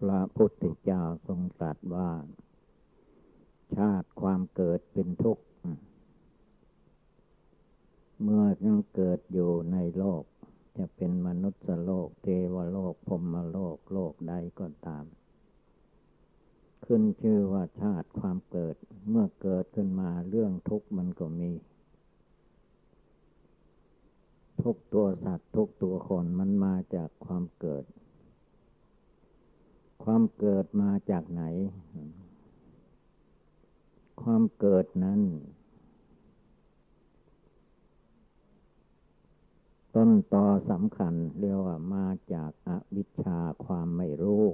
พระพุทธเจ้าทรงตรัสว่า ชาติความเกิดเป็นทุกข์ เมื่อยังเกิดอยู่ในโลก จะเป็นมนุษย์โลก เทวโลกพรมโลกโลกใดก็ตาม ขึ้นชื่อว่าชาติความเกิด เมื่อเกิดขึ้นมาเรื่องทุกข์มันก็มีทุกตัวสัตว์ทุกตัวคนมันมาจากความเกิด ความเกิดมาจากไหน ความเกิดนั้น ต้นตอสำคัญเรียกว่ามาจากอาวิชชาความไม่รู้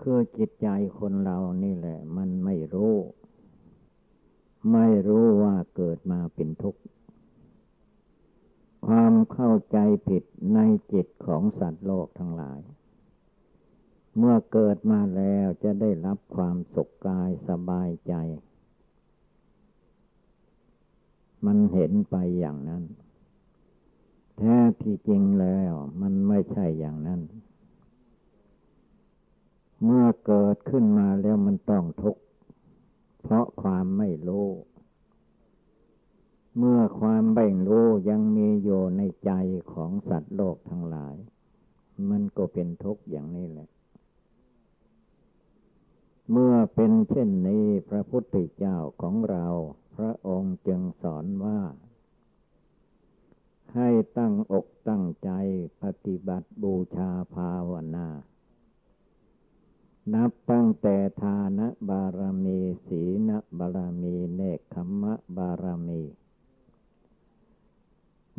คือจิตใจคนเรานี่แหละ มันไม่รู้ ไม่รู้ว่าเกิดมาเป็นทุกข์ความเข้าใจผิดในจิตของสัตว์โลกทั้งหลาย เมื่อเกิดมาแล้วจะได้รับความสุขกายสบายใจ มันเห็นไปอย่างนั้น แท้ที่จริงแล้วมันไม่ใช่อย่างนั้น เมื่อเกิดขึ้นมาแล้วมันต้องทุกข์ เพราะความไม่รู้ เมื่อความเบ่งรู้ยังมีอยู่ในใจของสัตว์โลกทั้งหลาย มันก็เป็นทุกข์อย่างนี้แหละ เป็นเช่นนี้พระพุทธเจ้าของเรา พระองค์จึงสอนว่า ให้ตั้งอกตั้งใจปฏิบัติบูชาภาวนา นับตั้งแต่ทานบารมีศีลบารมีเนคขมะบารมี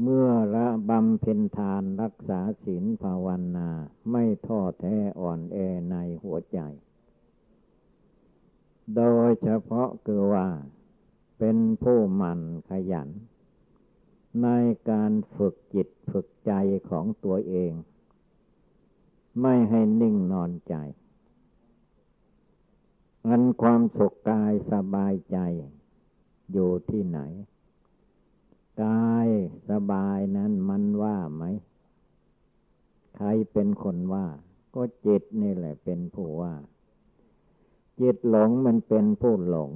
เมื่อละบำเพ็ญทานรักษาศีลภาวนา ไม่ท้อแท้อ่อนแอในหัวใจ โดยเฉพาะคือว่า เป็นผู้หมั่นขยัน ในการฝึกจิตฝึกใจของตัวเอง ไม่ให้นิ่งนอนใจ อันความสุขกายสบายใจ อยู่ที่ไหน กายสบายนั้นมันว่าไหม ใครเป็นคนว่า ก็จิตนี่แหละเป็นผู้ว่า จิตหลงมันเป็นผู้หลง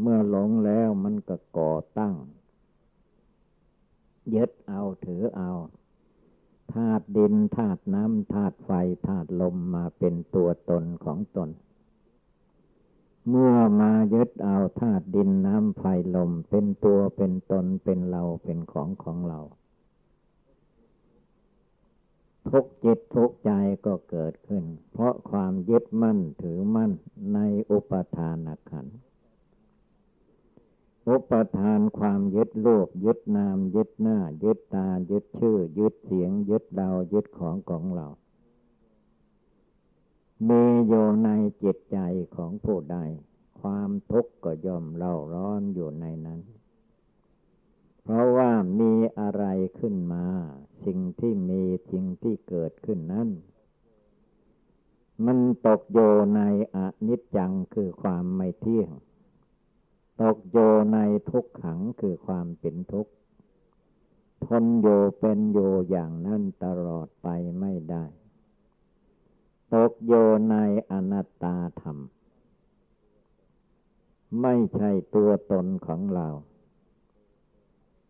เมื่อหลงแล้วมันก็ก่อตั้งยึดเอาถือเอาธาตุดินธาตุน้ำธาตุไฟธาตุลมมาเป็นตัวตนของตน เมื่อมายึดเอาธาตุดินน้ำไฟลมเป็นตัวเป็นตนเป็นเราเป็นของของเรา ทุกจิตทุกใจก็เกิดขึ้น เพราะความยึดมั่นถือมั่นในอุปทานขันอุปทานความยึดโลกยึดนาม ยึดหน้า ยึดตา ยึดชื่อ ยึดเสียง ยึดเรายึดของของเรา มีอยู่ในจิตใจของผู้ใด ความทุกข์ก็ย่อมเล่าร้อนอยู่ในนั้น เพราะว่ามีอะไรขึ้นมา สิ่งที่มีสิ่งที่เกิดขึ้นนั้น มันตกโยในอนิจจังคือความไม่เที่ยง ตกโยในทุกขังคือความเป็นทุกข์ทนโยเป็นโยอย่างนั้นตลอดไปไม่ได้ ตกโยในอนัตตาธรรม ไม่ใช่ตัวตนของเรา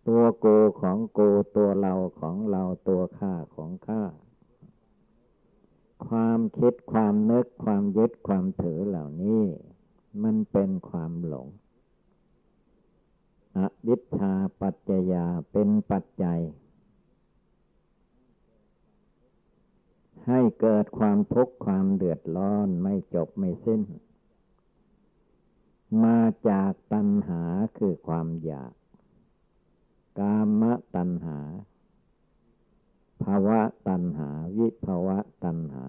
ตัวโกของโกตัวเราของเราตัวข้าของข้า ความคิดความนึกความยึดความถือเหล่านี้ มันเป็นความหลงอวิชชาปัจจยาเป็นปัจจัย ให้เกิดความทุกข์ความเดือดร้อนไม่จบไม่สิ้น มาจากตัณหาคือความอยาก กามตัณหา ภาวะตัณหา วิภาวะตัณหา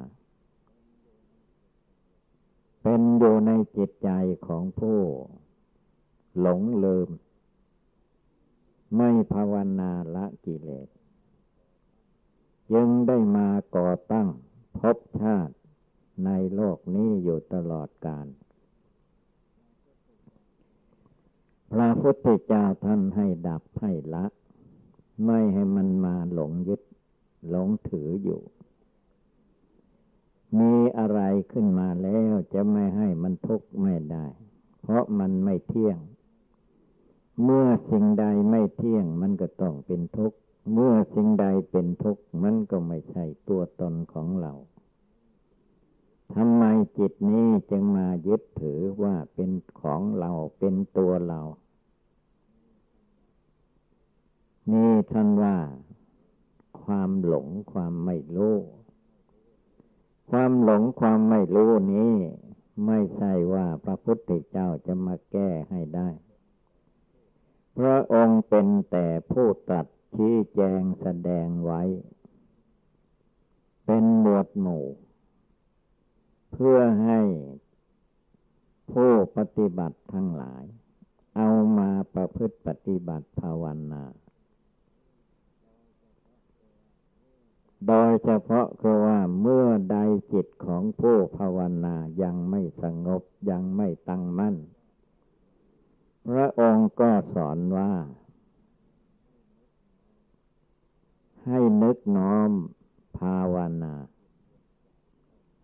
เป็นอยู่ในจิตใจของผู้หลงลืม ไม่ภาวนาละกิเลสยังได้มาก่อตั้งพบชาติในโลกนี้อยู่ตลอดกาล พระพุทธเจ้าท่านให้ดับให้ละ ไม่ให้มันมาหลงยึด หลงถืออยู่ มีอะไรขึ้นมาแล้วจะไม่ให้มันทุกข์ไม่ได้ เพราะมันไม่เที่ยง เมื่อสิ่งใดไม่เที่ยงมันก็ต้องเป็นทุกข์ เมื่อสิ่งใดเป็นทุกข์มันก็ไม่ใช่ตัวตนของเรา ทำไมจิตนี้จึงมายึดถือว่าเป็นของเราเป็นตัวเรา นี่ท่านว่า ความหลงความไม่รู้ความหลงความไม่รู้นี้ ไม่ใช่ว่าพระพุทธเจ้าจะมาแก้ให้ได้ พระองค์เป็นแต่ผู้ตัดชี้แจงแสดงไว้ เป็นหมวดหมู่ เพื่อให้ผู้ปฏิบัติทั้งหลาย เอามาประพฤติปฏิบัติภาวนา โดยเฉพาะคือว่าเมื่อใดจิตของผู้ภาวนายังไม่สงบยังไม่ตั้งมั่น พระองค์ก็สอนว่า ให้นึกน้อมภาวนา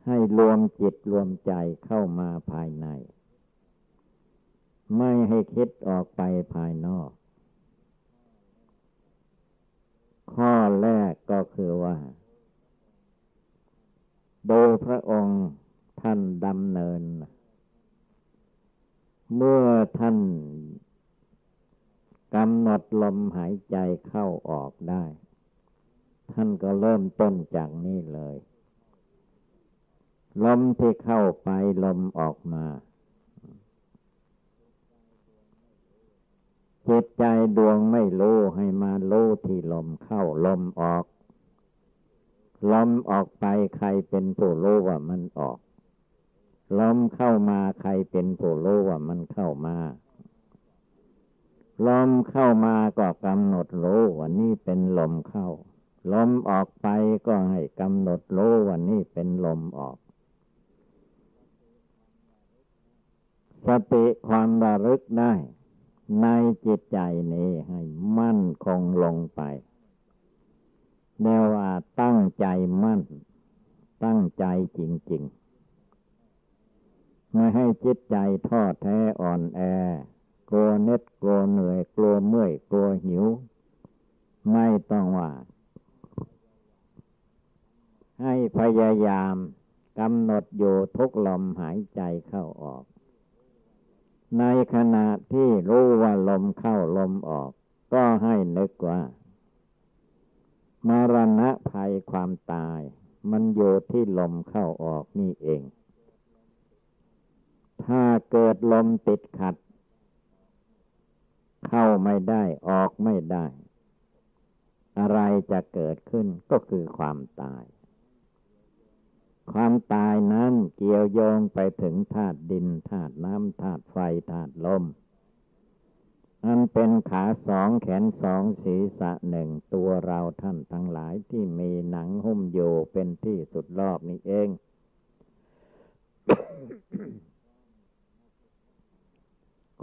ให้รวมจิตรวมใจเข้ามาภายใน ไม่ให้คิดออกไปภายนอก ข้อแรกก็คือว่า โดยพระองค์ท่านดำเนิน เมื่อท่านกำหนดลมหายใจเข้าออกได้ ท่านก็เริ่มต้นจากนี้เลย ลมที่เข้าไปลมออกมา จิตใจดวงไม่รู้ให้มารู้ที่ลมเข้าลมออก ลมออกไปใครเป็นผู้รู้ว่ามันออก ลมเข้ามาใครเป็นผู้รู้ว่ามันเข้ามา ลมเข้ามาก็กำหนดรู้ว่านี่เป็นลมเข้าลมออกไปก็ให้กำหนดรู้ว่านี่เป็นลมออก สติความระลึกได้ ในจิตใจนี้ให้มั่นคงลงไปแนวว่าตั้งใจมั่น ตั้งใจจริง ๆ ไม่ให้จิตใจทอดแท้อ่อนแอกลัวเน็ดกลัวเหนื่อยกลัวเมื่อยกลัวหิว ไม่ต้องว่า ให้พยายามกำหนดอยู่ทุกลมหายใจเข้าออก ในขณะที่รู้ว่าลมเข้าลมออก ก็ให้นึกว่า มรณะภัยความตาย มันอยู่ที่ลมเข้าออกนี่เอง ถ้าเกิดลมติดขัด เข้าไม่ได้ออกไม่ได้ อะไรจะเกิดขึ้นก็คือความตาย ความตายนั้นเกี่ยวโยงไปถึงธาตุดินธาตุน้ำธาตุไฟธาตุลมอันเป็นขาสองแขนสองศีรษะหนึ่งตัวเราท่านทั้งหลายที่มีหนังหุ้มโยเป็นที่สุดรอบนี้เอง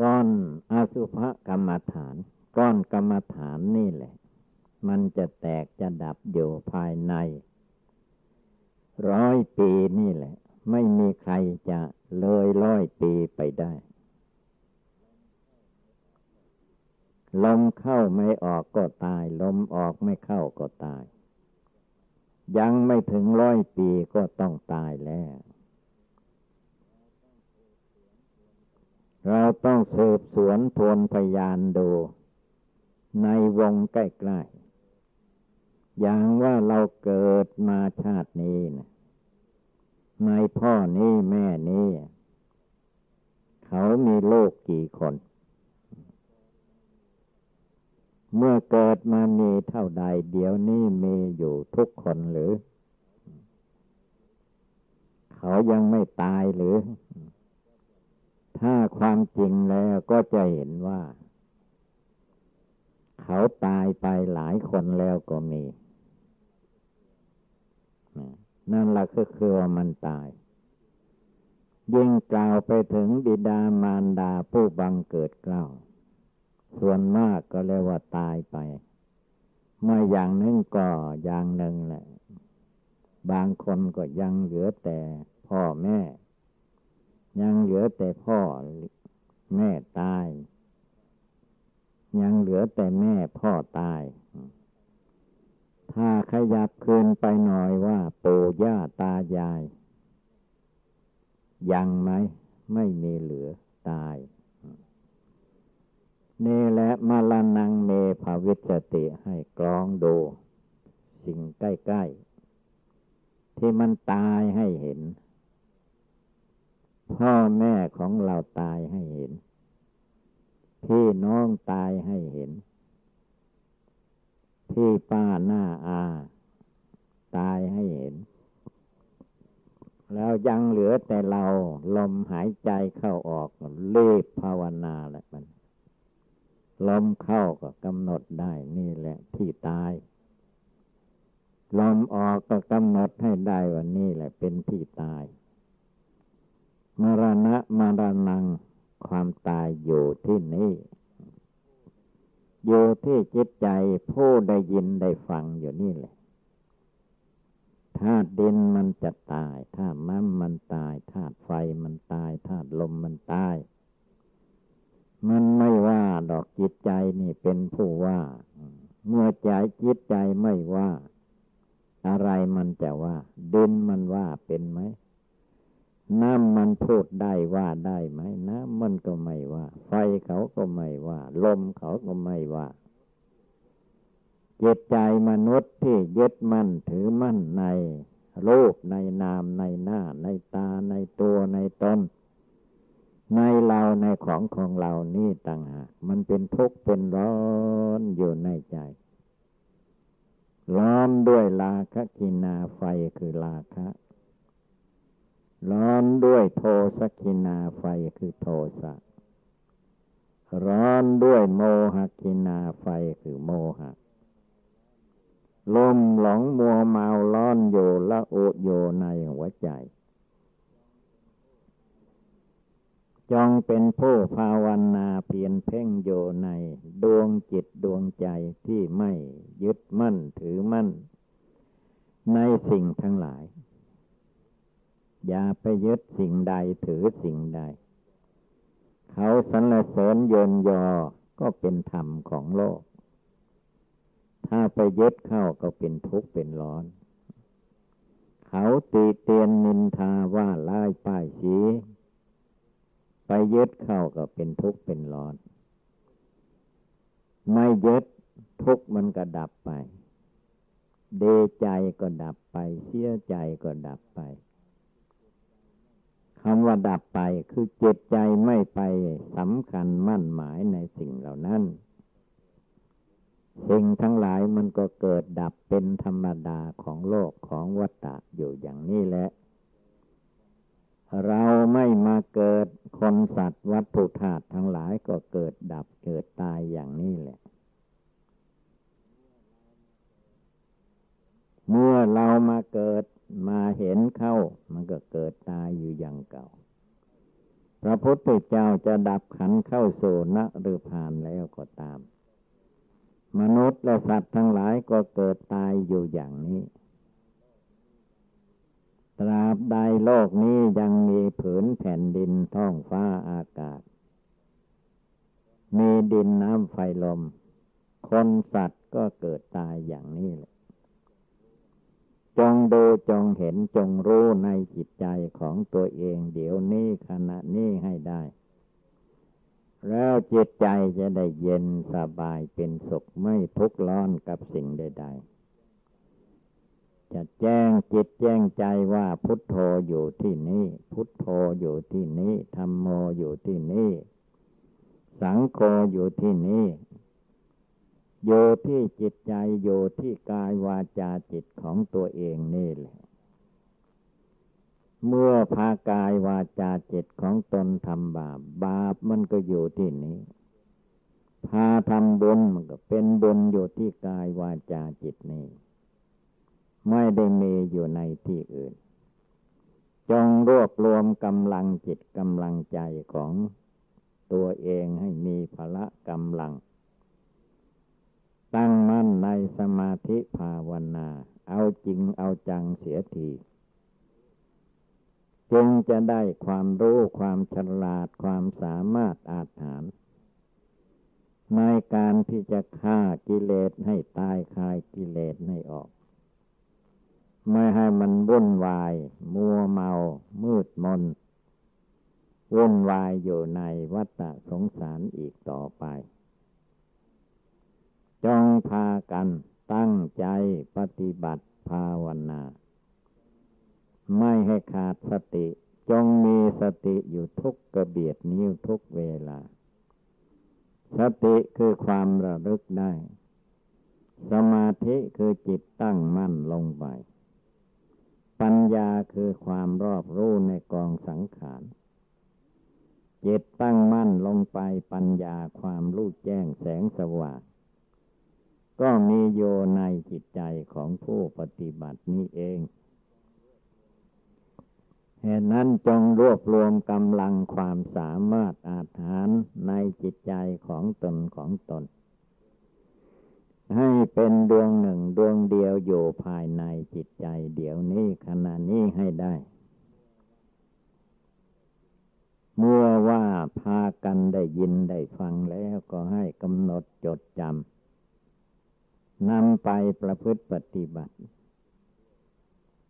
ก้อนอาสุภกรรมฐาน ก้อนกรรมฐานนี่แหละ มันจะแตกจะดับอยู่ภายใน ร้อยปีนี่แหละ ไม่มีใครจะเลยร้อยปีไปได้ ลมเข้าไม่ออกก็ตาย ลมออกไม่เข้าก็ตาย ยังไม่ถึงร้อยปีก็ต้องตายแล้ว เราต้องสืบสวนทวนพยานดู ในวงใกล้ๆ อย่างว่าเราเกิดมาชาตินี้นะในพ่อนี้แม่นี้ เขามีโลกกี่คน เมื่อเกิดมามีเท่าใด เดี๋ยวนี้มีอยู่ทุกคนหรือ เขายังไม่ตายหรือ ถ้าความจริงแล้วก็จะเห็นว่า เขาตายไปหลายคนแล้วก็มี นั่นแหละก็คือว่ามันตาย ยิ่งกล่าวไปถึงบิดามารดาผู้บังเกิดเกล่าส่วนมากก็เรียกว่าตายไป เมื่ออย่างหนึ่งก็อย่างหนึ่งแหละ บางคนก็ยังเหลือแต่พ่อแม่ ยังเหลือแต่พ่อแม่ตาย ยังเหลือแต่แม่พ่อตาย ถ้าขยับคืนไปหน่อยว่าปู่ย่าตายาย ยังไหมไม่มีเหลือตาย นี่และมาลานังเมภาวิสติให้กรองดู สิ่งใกล้ ๆ ที่มันตายให้เห็น พ่อแม่ของเราตายให้เห็น พี่น้องตายให้เห็น พี่ป้าหน้าอา ตายให้เห็น แล้วยังเหลือแต่เราลมหายใจเข้าออกรีบภาวนาแหละมัน ลมเข้าก็กำหนดได้นี่แหละที่ตาย ลมออกก็กำหนดให้ได้ว่านี่แหละเป็นที่ตาย มรณะมรณังความตายอยู่ที่นี่ อยู่ที่จิตใจผู้ได้ยินได้ฟังอยู่นี่แหละธาตุดินมันจะตายธาตุน้ำมันตายธาตุไฟมันตายธาตุลมมันตาย มันไม่ว่าดอกจิตใจนี่เป็นผู้ว่า เมื่อใจจิตใจไม่ว่า อะไรมันจะว่าดินมันว่าเป็นไหม น้ำมันพูดได้ว่าได้ไหมน้ำมันก็ไม่ว่า ไฟเขาก็ไม่ว่า ลมเขาก็ไม่ว่าจิตใจมนุษย์ที่ยึดมั่นถือมั่นในรูปในนามในหน้า ในตาในตัวในตนในเราในของของเรานี่ต่างหากมันเป็นทุกข์เป็นร้อนอยู่ในใจ ร้อนด้วยลาคะกินาไฟคือลาคะ ร้อนด้วยโทสกินาไฟคือโทสะ ร้อนด้วยโมหกินาไฟคือโมหะลมหลงมัวเมาร้อนอยู่ละโอโยในหัวใจจองเป็นผู้ภาวนาเพียรเพ่งโยในดวงจิตดวงใจที่ไม่ยึดมั่นถือมั่น ในสิ่งทั้งหลาย อย่าไปยึดสิ่งใดถือสิ่งใด เขาสรรเสริญโยนยอ ก็เป็นธรรมของโลก ถ้าไปยึดเข้าก็เป็นทุกข์เป็นร้อน เขาตีเตียนนินทาว่าลายป้ายสีไปยึดเข้าก็เป็นทุกข์เป็นร้อน ไม่ยึดทุกข์มันก็ดับไป เดใจก็ดับไป เสียใจก็ดับไป คำว่าดับไปคือจิตใจไม่ไปสำคัญมั่นหมายในสิ่งเหล่านั้น สิ่งทั้งหลายมันก็เกิดดับเป็นธรรมดาของโลกของวัฏฏะอยู่อย่างนี้แหละ เราไม่มาเกิดคนสัตว์วัตถุธาตุทั้งหลายก็เกิดดับเกิดตายอย่างนี้แหละ เมื่อเรามาเกิดมาเห็นเข้า มันก็เกิดตายอยู่อย่างเก่า พระพุทธเจ้าจะดับขันเข้าโซนะหรือผ่านแล้วก็ตาม มนุษย์และสัตว์ทั้งหลายก็เกิดตายอยู่อย่างนี้ ตราบใดโลกนี้ยังมีผืนแผ่นดินท้องฟ้าอากาศ มีดินน้ำไฟลม คนสัตว์ก็เกิดตายอย่างนี้แหละ จงดูจงเห็นจงรู้ในจิตใจของตัวเอง เดี๋ยวนี้ขณะนี้ให้ได้ แล้วจิตใจจะได้เย็นสบายเป็นสุขไม่ทุกข์ร้อนกับสิ่งใด ๆ จะแจ้งจิตแจ้งใจว่าพุทโธอยู่ที่นี้ พุทโธอยู่ที่นี้ธรรมโมอยู่ที่นี้ สังโฆอยู่ที่นี้ อยู่ที่จิตใจอยู่ที่กายวาจาจิตของตัวเองนี่แหละ เมื่อพากายวาจาจิตของตนทำบาป บาปมันก็อยู่ที่นี้ พาทำบุญมันก็เป็นบุญอยู่ที่กายวาจาจิตนี้ ไม่ได้มีอยู่ในที่อื่น จงรวบรวมกำลังจิตกำลังใจของตัวเองให้มีพละกำลัง ตั้งมั่นในสมาธิภาวนา เอาจริงเอาจังเสียทีจึงจะได้ความรู้ความฉลาดความสามารถอาถรรพ์ในการที่จะฆ่ากิเลสให้ตายคายกิเลสให้ออก ไม่ให้มันวุ่นวาย มัวเมา มืดมนวุ่นวายอยู่ในวัฏสงสารอีกต่อไป จงพากันตั้งใจปฏิบัติภาวนา ไม่ให้ขาดสติ จงมีสติอยู่ทุกกระเบียดนิ้วทุกเวลา สติคือความระลึกได้ สมาธิคือจิตตั้งมั่นลงไป ปัญญาคือความรอบรู้ในกองสังขารจิตตั้งมั่นลงไปปัญญาความรู้แจ้งแสงสว่าง ก็มีโยในจิตใจของผู้ปฏิบัตินี้เอง เหตุนั้นจงรวบรวมกำลังความสามารถอาถานในจิตใจของตนของตน ให้เป็นดวงหนึ่งดวงเดียวอยู่ภายในจิตใจเดี๋ยวนี้ขณะนี้ให้ได้ เมื่อว่าพากันได้ยินได้ฟังแล้วก็ให้กำหนดจดจำ นำไปประพฤติปฏิบัติ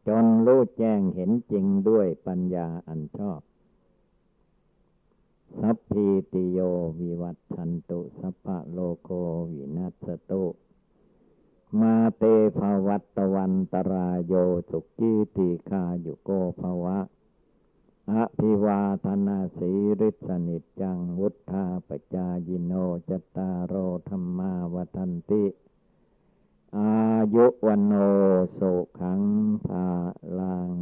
จนรู้แจ้งเห็นจริงด้วยปัญญาอันชอบ สัพพีติโยวิวัตชันตุ สัพพะโลโกวินัสตุมาเตภวัตวันตรายโยสุกีติคาโยโกภวะ อภิวาธนาสีริสนิจังวุธาปจายิโนจตารโอธรรมาวทันติ อายุวันโนสุขังภาลัง